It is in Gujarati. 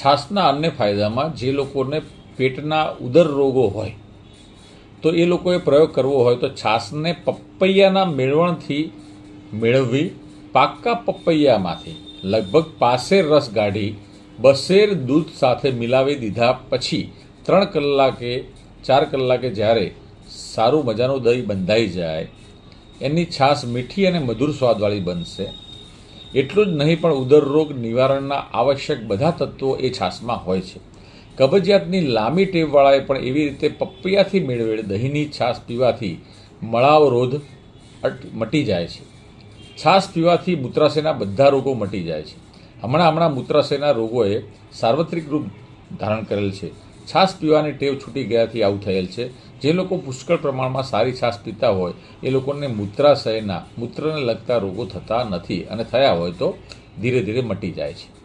છાશના અન્ય ફાયદામાં જે લોકોને પેટના ઉદર રોગો હોય, તો એ લોકોએ પ્રયોગ કરવો હોય તો છાશને પપૈયાના મેળવણથી મેળવવી પાક્કા પપૈયામાંથી લગભગ પાસેર રસ કાઢી બસેર દૂધ સાથે મિલાવી દીધા પછી ત્રણ કલાકે, ચાર કલાકે જ્યારે સારું મજાનું દહીં બંધાઈ જાય, એની છાશ મીઠી અને મધુર સ્વાદવાળી બનશે. એટલું જ નહીં પણ ઉદરરોગ નિવારણના આવશ્યક બધા તત્વો એ છાશમાં હોય છે. કબજિયાતની લાંબી ટેવવાળાએ પણ એવી રીતે પપૈયાથી મેળવેલ દહીંની છાશ પીવાથી મળાવરોધ મટી જાય છે. છાશ પીવાથી મૂત્રાશયના બધા રોગો મટી જાય છે. હમણાં હમણાં મૂત્રાશયના રોગોએ સાર્વત્રિક રૂપ ધારણ કરેલ છે. છાશ પીવાની ટેવ છૂટી ગયાથી આવું થયેલ છે. જે લોકો પુષ્કળ પ્રમાણમાં સારી છાશ પીતા હોય, એ લોકોને મૂત્રાશયના, મૂત્રને લગતા રોગો થતા નથી અને થયા હોય તો ધીરે ધીરે મટી જાય છે.